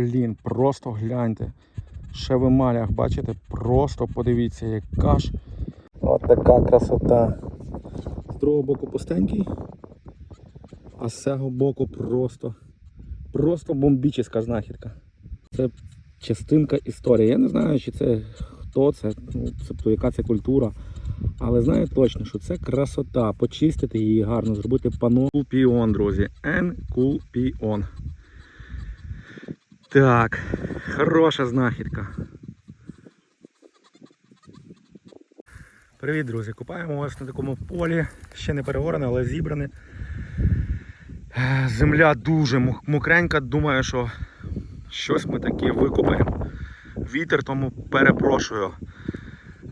блін, просто гляньте. Ще в емалях, бачите, просто подивіться, яка ж. От така красота. З другого боку пустенький, а з цього боку просто, просто бомбічна знахідка. Це частинка історії. Я не знаю, чи це хто це, ну, тобто яка це культура. Але знаю точно, що це красота. Почистити її гарно, зробити пано Кулпіон, друзі. Енкулпіон. Так, хороша знахідка. Привіт, друзі! Купаємо вас на такому полі, ще не перегорене, але зібране. Е, Земля дуже мок- мокренька, думаю, що щось ми таке викопаємо. Вітер, тому перепрошую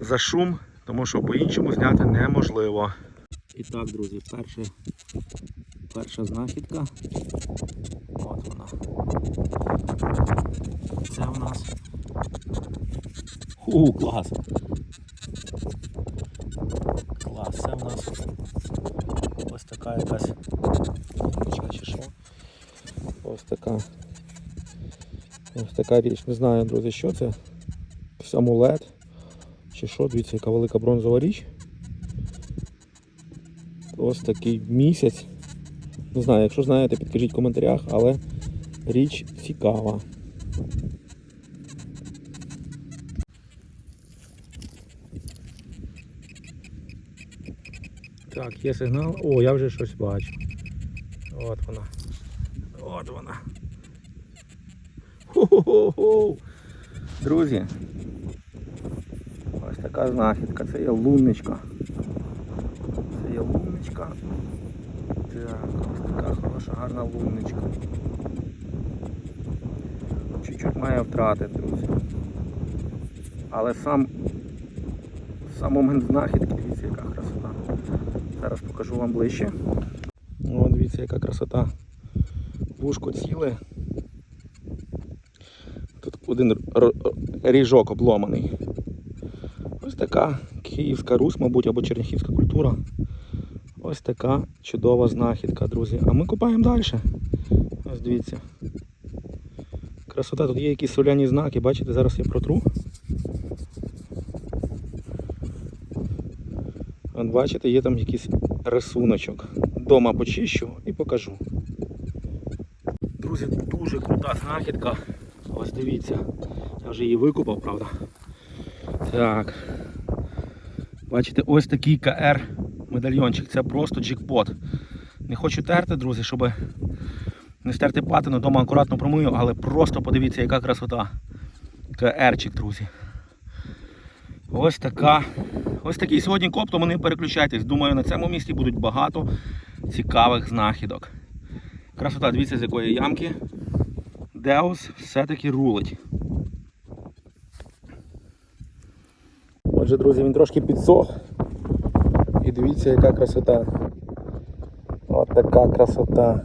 за шум, тому що по-іншому зняти неможливо. І так, друзі, перша, перша знахідка. Це у нас. У, клас! Клас, це у нас ось така якась чи що. Ось така. Ось така річ. Не знаю, друзі, що це. Амулет. Чи що, дивіться, яка велика бронзова річ. Ось такий місяць. Не знаю, якщо знаєте, підкажіть в коментарях, але річ цікава. Так, є сигнал. О, я вже щось бачу. От вона. От вона. Хо-хо-хо! Друзі. Ось така знахідка. Це є лунничка. Це є лунничка. Так, ось така хороша, гарна лунничка. Чуть-чуть має втрати, друзі. Але сам сам момент знахідки, дивіться, яка красота. Зараз покажу вам ближче. О, дивіться, яка красота. Вушко ціле. Тут один ріжок обломаний. Ось така Київська Русь, мабуть, або черняхівська культура. Ось така чудова знахідка, друзі. А ми купаємо далі. Ось дивіться. Красота, тут є якісь соляні знаки, бачите, зараз я протру. От бачите, є там якийсь рисуночок. Дома почищу і покажу. Друзі, дуже крута знахідка. Ось дивіться. Я вже її викупав, правда. Так. Бачите, ось такий КР медальйончик. Це просто джекпот. Не хочу терти, друзі, щоб не стерти патину, дома акуратно промию, але просто подивіться, яка красота. КРчик, друзі. Ось така. Ось такий сьогодні коп, тому не переключайтесь. Думаю, на цьому місці будуть багато цікавих знахідок. Красота, дивіться, з якої ямки. Деус все-таки рулить. Отже, друзі, він трошки підсох. І дивіться, яка красота. От така красота.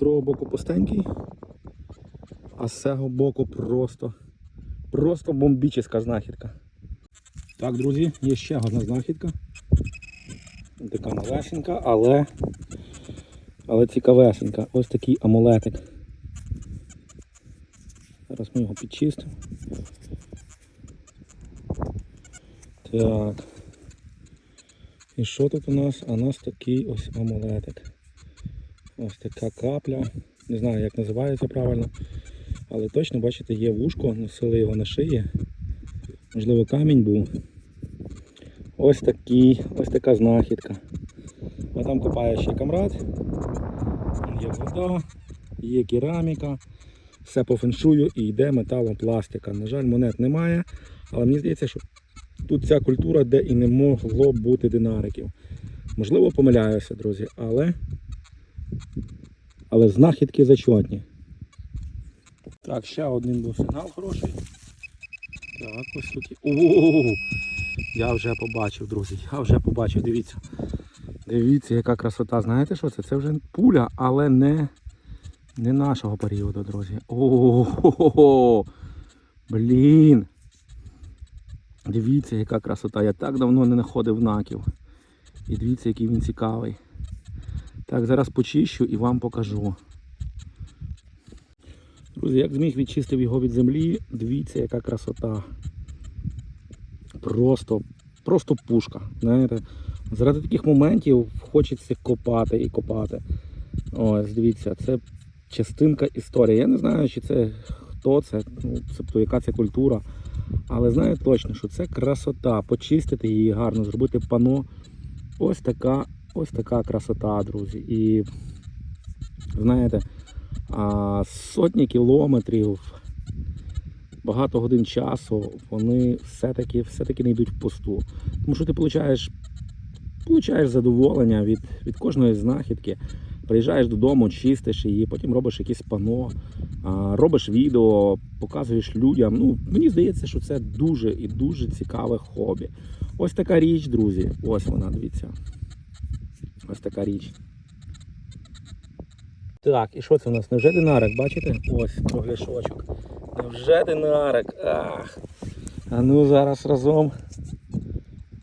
Другого боку пустенький, а з цього боку просто, просто бомбічна знахідка. Так, друзі, є ще одна знахідка. Така малесенька, але, але цікавесенька. Ось такий амулетик. Зараз ми його підчистимо. Так. І що тут у нас? У нас такий ось амулетик. Ось така капля. Не знаю, як називається правильно. Але точно, бачите, є вушко, носили його на шиї. Можливо, камінь був. Ось такий, ось така знахідка. А там копає ще камрад. Є вода, є кераміка. Все по феншую і йде металом пластика. На жаль, монет немає. Але мені здається, що тут ця культура, де і не могло бути динариків. Можливо, помиляюся, друзі, але, але знахідки зачетні. Так, ще один був сигнал хороший. Так, ось тут. О, я вже побачив, друзі. Я вже побачив, дивіться. Дивіться, яка красота. Знаєте що це? Це вже пуля, але не, не нашого періоду, друзі. О, блін. Дивіться, яка красота. Я так давно не знаходив наків. І дивіться, який він цікавий. Так, зараз почищу і вам покажу. Друзі, як зміг відчистив його від землі, дивіться, яка красота. Просто, просто пушка. Знаєте, заради таких моментів хочеться копати і копати. Ось, дивіться, це частинка історії. Я не знаю, чи це хто це, ну, тобто яка це культура. Але знаю точно, що це красота. Почистити її гарно, зробити пано. Ось така, ось така красота, друзі. І знаєте, сотні кілометрів, багато годин часу, вони все-таки все-таки не йдуть в пусту. Тому що ти получаєш, получаєш задоволення від, від кожної знахідки. Приїжджаєш додому, чистиш її, потім робиш якесь пано, робиш відео, показуєш людям. Ну, мені здається, що це дуже і дуже цікаве хобі. Ось така річ, друзі. Ось вона, дивіться. Ось така річ. Так, і що це у нас? Невже динарик, бачите? Ось кругляшочок. Невже динарик? Ах. А ну зараз разом.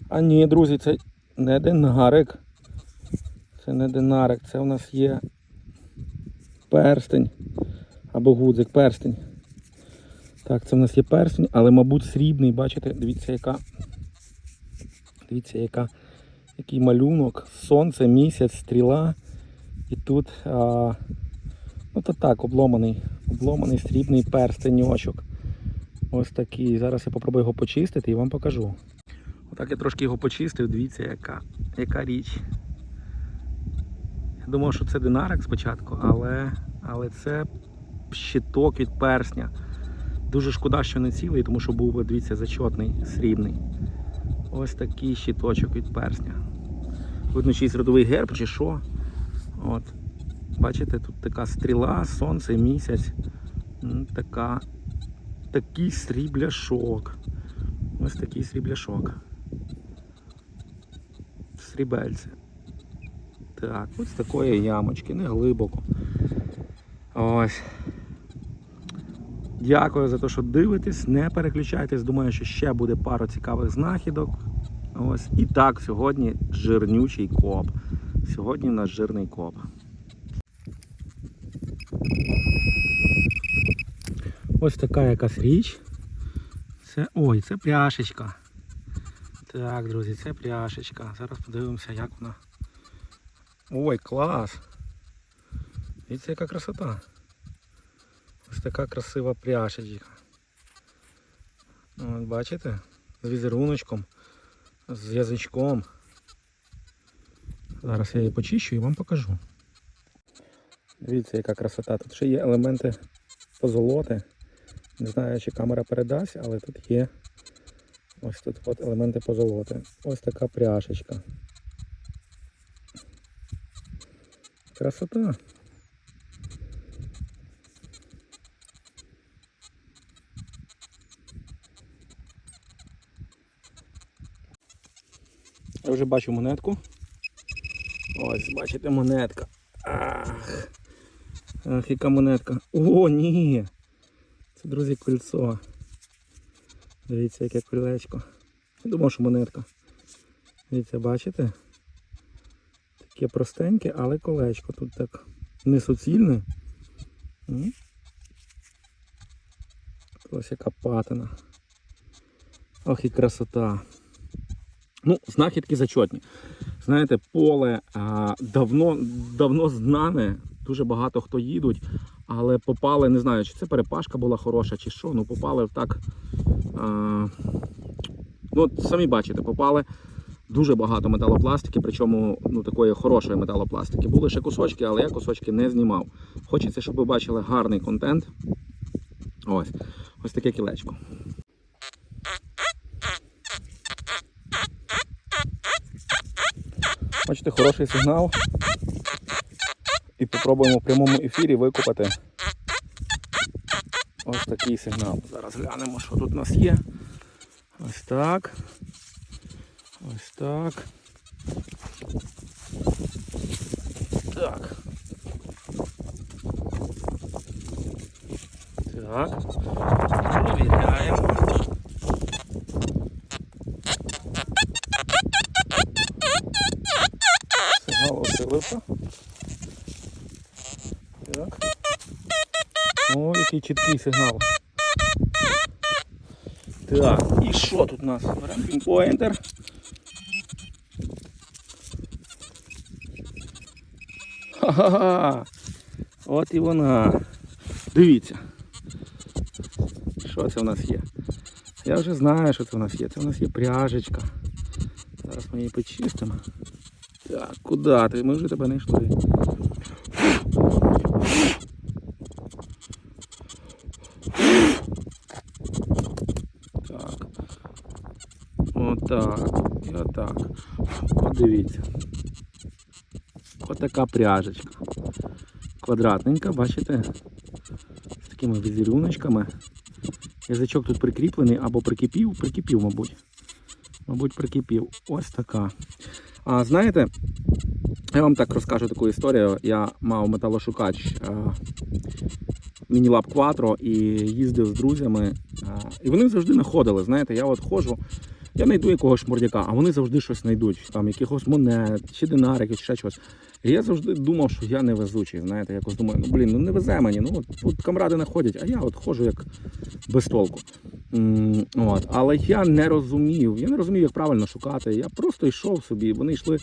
А ні, друзі, це не динарик. Це не динарик, це у нас є перстень. Або гудзик, перстень. Так, це у нас є перстень, але, мабуть, срібний, бачите, дивіться, яка. Дивіться, яка, який малюнок. Сонце, місяць, стріла. І тут а, ну то так, обломаний, обломаний срібний перстеньочок. Ось такий. Зараз я попробую його почистити і вам покажу. Отак я трошки його почистив, дивіться, яка, яка річ. Я думав, що це динарик спочатку, але, але це щиток від персня. Дуже шкода, що не цілий, тому що був, дивіться, зачотний, срібний. Ось такий щиточок від персня. Видно, чийсь родовий герб чи що. От. Бачите, тут така стріла, сонце, місяць. Така, такий срібляшок. Ось такий срібляшок. Срібельце. Так, ось такої ямочки, не глибоко. Ось. Дякую за те, що дивитесь. Не переключайтесь. Думаю, що ще буде пара цікавих знахідок. Ось. І так, сьогодні жирнючий коп. Сьогодні у нас жирний коп. Ось така якась річ. Це. Ой, це пряшечка. Так, друзі, це пряшечка. Зараз подивимося, як вона. Ой, клас! Дивіться, яка красота. Ось така красива пряшечка. От, бачите? З візеруночком, з язичком. Зараз я її почищу і вам покажу. Дивіться, яка красота. Тут ще є елементи позолоти. Не знаю, чи камера передасть, але тут є ось тут от елементи позолоти. Ось така пряшечка. Красота. Я вже бачу монетку. Ось, бачите, монетка. Ах, Ах, яка монетка. О, ні! Це, друзі, кольцо. Дивіться, яке колечко. Я думав, що монетка. Дивіться, бачите? Таке простеньке, але колечко. Тут так не суцільне. Ось яка патина. Ох і красота. Ну, знахідки зачетні. Знаєте, поле а, давно, давно знане, дуже багато хто їдуть, але попали, не знаю, чи це перепашка була хороша, чи що, ну попали так. А, ну, самі бачите, попали дуже багато металопластики, причому ну, такої хорошої металопластики. Були ще кусочки, але я кусочки не знімав. Хочеться, щоб ви бачили гарний контент. Ось, ось таке кілечко. Бачите, хороший сигнал. І попробуємо в прямому ефірі викопати ось такий сигнал. Зараз глянемо, що тут у нас є. Ось так. Ось так. Так. Так. Провіряємо. Який чіткий сигнал. Так, і що тут у нас? Беремо пінпоінтер. Ха-ха-ха! От і вона. Дивіться. Що це в нас є? Я вже знаю, що це в нас є. Це в нас є пряжечка. Зараз ми її почистимо. Так, куди ти? Ми вже тебе не йшли. Отак. І отак. Подивіться. Отака пряжечка. Квадратненька, бачите? З такими візеруночками. Язичок тут прикріплений або прикипів, прикипів, мабуть. Мабуть, прикипів. Ось така. А знаєте, я вам так розкажу таку історію. Я мав металошукач е, Quattro і їздив з друзями. е, І вони завжди знаходили. Знаєте, я от ходжу, я знайду якогось шмурдяка, а вони завжди щось знайдуть. Там якихось монет, чи динариків, чи ще щось. І я завжди думав, що я невезучий. Знаєте, якось думаю, ну блін, ну не везе мені. Ну от, от камради знаходять, а я от ходжу як без толку. От. Але я не розумів, я не розумів, як правильно шукати. Я просто йшов собі, вони йшли,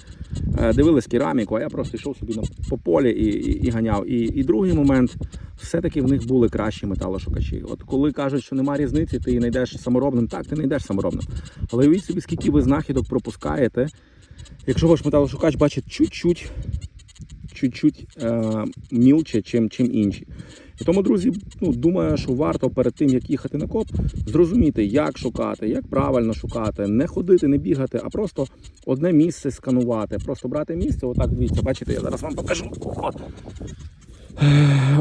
е, дивились кераміку, а я просто йшов собі по полі і, і, і ганяв. І, і другий момент, все-таки в них були кращі металошукачі. От коли кажуть, що немає різниці, ти знайдеш саморобним, так, ти не йдеш саморобним. Але уявіть собі, скільки ви знахідок пропускаєте, якщо ваш металошукач бачить чуть-чуть, чуть-чуть е, мілче, чим, чим інші. І тому, друзі, ну, думаю, що варто перед тим, як їхати на коп, зрозуміти, як шукати, як правильно шукати, не ходити, не бігати, а просто одне місце сканувати. Просто брати місце, отак дивіться, бачите, я зараз вам покажу. От.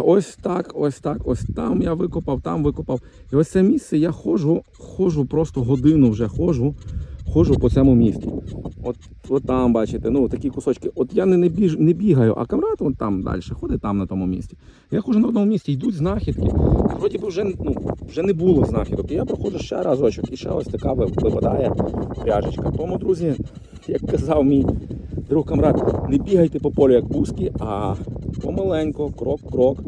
Ось так, ось так, ось там я викопав, там викопав. І ось це місце я ходжу, ходжу просто годину вже ходжу, ходжу по цьому місці. От, от там, бачите, ну такі кусочки. От я не, не, біж, не бігаю, а камрад от там далі, ходить там на тому місці. Я ходжу на одному місці, йдуть знахідки. Вроді би вже, ну, вже не було знахідок. І я проходжу ще разочок, і ще ось така випадає пряжечка. Тому, друзі, як казав мій друг камрад, не бігайте по полю як бузки, а помаленько, крок-крок,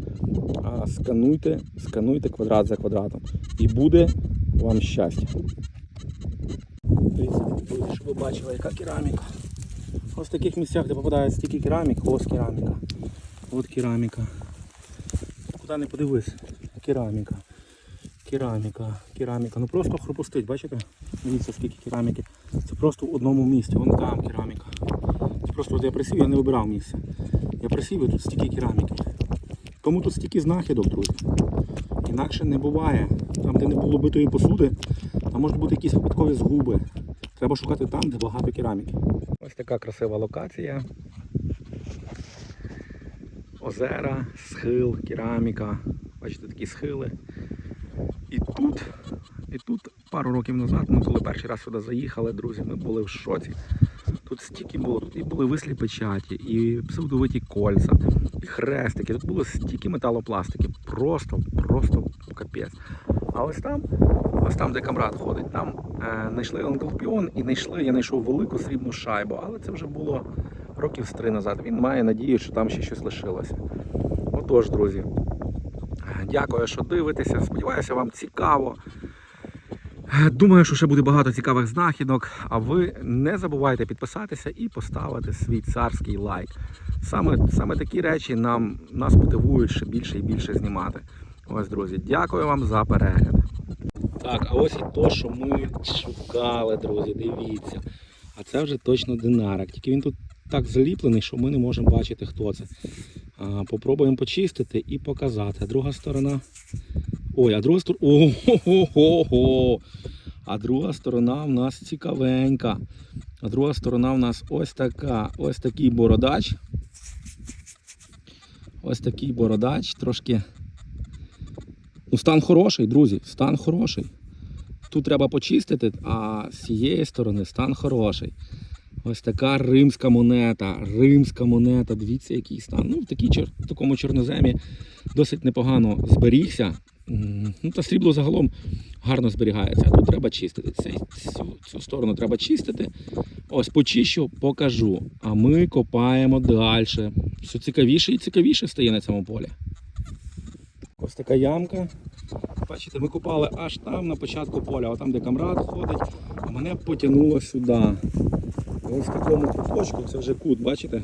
скануйте, скануйте квадрат за квадратом. І буде вам щастя. Дивіться, щоб ви бачили, яка кераміка. Ось в таких місцях, де попадає стільки керамік, ось кераміка. От кераміка. Куди не подивись, кераміка. Кераміка, кераміка. Ну просто хрупустить, бачите? Дивіться, скільки кераміки. Це просто в одному місці. Вон там кераміка. Це просто от я присів, я не вибирав місце. Я присів тут стільки кераміки. Тому тут стільки знахідок, друзі. Інакше не буває. Там, де не було битої посуди, там можуть бути якісь випадкові згуби. Треба шукати там, де багато кераміки. Ось така красива локація. Озера, схил, кераміка. Бачите, такі схили. І тут, і тут пару років назад, ми коли перший раз сюди заїхали, друзі, ми були в шоці. Тут стільки було, тут і були вислі печаті, і псевдовиті кольця, і хрестики. Тут було стільки металопластики. Просто, просто капець. А ось там, ось там, де камрад ходить, там е, знайшли анкелпіон і знайшли, я знайшов велику срібну шайбу, але це вже було років з три назад. Він має надію, що там ще щось лишилося. Отож, друзі, дякую, що дивитеся. Сподіваюся, вам цікаво. Думаю, що ще буде багато цікавих знахідок. А ви не забувайте підписатися і поставити свій царський лайк. Саме, саме такі речі нам нас мотивують ще більше і більше знімати. Ось, друзі, дякую вам за перегляд. Так, а ось і то, що ми шукали, друзі, дивіться. А це вже точно динарик. Тільки він тут так заліплений, що ми не можемо бачити, хто це. А, попробуємо почистити і показати. Друга сторона. Ой, а друга сторона. Ого-го-го! А друга сторона в нас цікавенька. А друга сторона в нас ось така. Ось такий бородач. Ось такий бородач. Трошки. Ну, стан хороший, друзі. Стан хороший. Тут треба почистити, а з цієї сторони стан хороший. Ось така римська монета. Римська монета. Дивіться, який стан. Ну, в, такій, такому чорноземі досить непогано зберігся. Ну, та срібло загалом гарно зберігається. Тут треба чистити. Цей, цю, цю сторону треба чистити. Ось почищу, покажу. А ми копаємо далі. Все цікавіше і цікавіше стає на цьому полі. Ось така ямка. Бачите, ми купали аж там на початку поля, отам, де камрад ходить, а мене потягнуло сюди. Ось в такому куточку, це вже кут, бачите?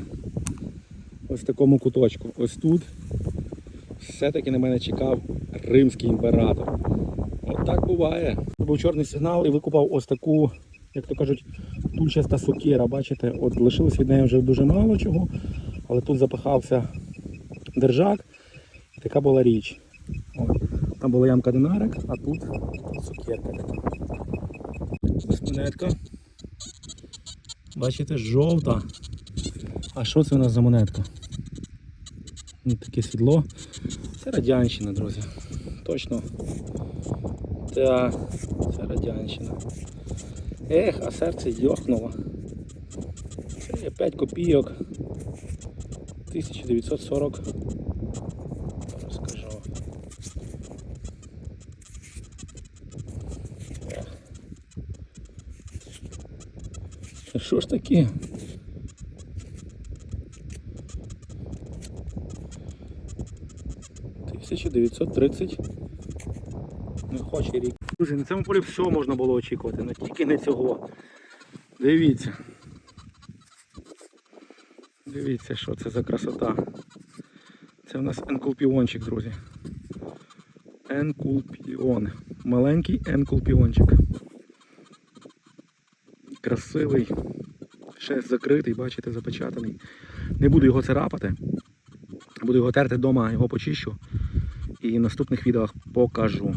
Ось в такому куточку. Ось тут все-таки на мене чекав римський імператор. От так буває. Це був чорний сигнал і викупав ось таку, як то кажуть, тульчаста сокира. Бачите, от лишилось від неї вже дуже мало чого, але тут запахався держак. Така була річ. От. Там була ямка динарик, а тут сукерка така. Монетка. Бачите, жовта. А що це у нас за монетка? Ось таке сідло. Це радянщина, друзі. Точно. Так, це радянщина. Ех, а серце йохнуло. Це є 5 копійок. 1940. Зараз скажу. Що ж таке? Тисяча дев'ятсот тридцять. Не хоче рік. Друзі, на цьому полі все можна було очікувати, але тільки не цього. Дивіться. Дивіться, що це за красота. Це у нас енкулпіончик, друзі. Енкулпіон. Маленький енкулпіончик. Красивий. Ще закритий, бачите, запечатаний. Не буду його царапати. Буду його терти вдома, його почищу. І в наступних відео покажу.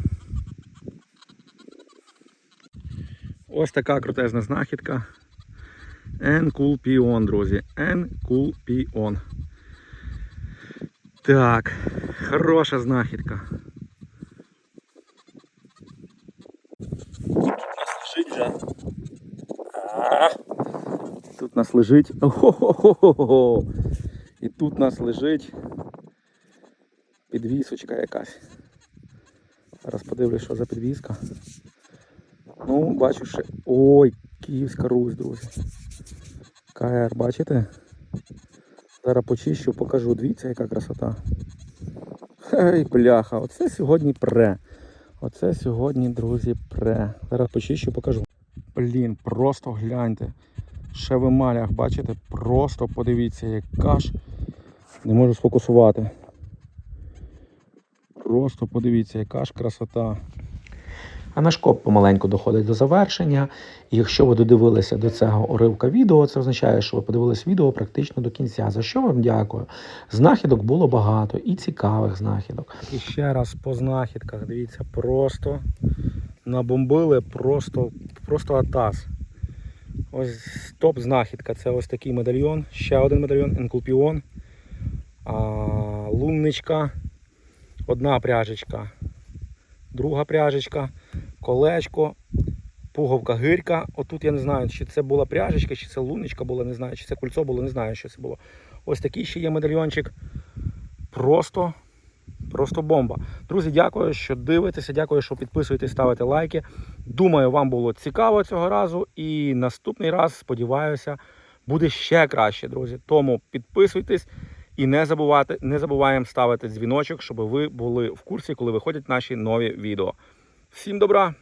Ось така крутезна знахідка. Енкулпіон, друзі. Енкулпіон. Так, хороша знахідка. Тут нас лежить вже. Тут нас лежить. Ого-го-го-го. І тут нас лежить підвісочка якась. Зараз подивлюсь, що за підвіска. Ну, бачу ще. Ой, Київська Русь, друзі. КР, бачите? Зараз почищу, покажу. Дивіться, яка красота. Ей, бляха, оце сьогодні пре. Оце сьогодні, друзі, пре. Зараз почищу, покажу. Блін, просто гляньте. Ще в емалях, бачите? Просто подивіться, яка ж. Не можу сфокусувати. Просто подивіться, яка ж красота. А наш коп помаленьку доходить до завершення. І якщо ви додивилися до цього уривка відео, це означає, що ви подивились відео практично до кінця. За що вам дякую? Знахідок було багато і цікавих знахідок. І ще раз по знахідках. Дивіться, просто набомбили, просто, просто атас. Ось топ знахідка. Це ось такий медальйон. Ще один медальйон, енкулпіон. Лунничка. Одна пряжечка. Друга пряжечка. Колечко. Пуговка гирька. Отут я не знаю, чи це була пряжечка, чи це лунничка була, не знаю, чи це кольцо було, не знаю, що це було. Ось такий ще є медальйончик. Просто Просто бомба. Друзі, дякую, що дивитеся. Дякую, що підписуєтесь, ставите лайки. Думаю, вам було цікаво цього разу. І наступний раз, сподіваюся, буде ще краще, друзі. Тому підписуйтесь і не забувати, не забуваємо ставити дзвіночок, щоб ви були в курсі, коли виходять наші нові відео. Всім добра!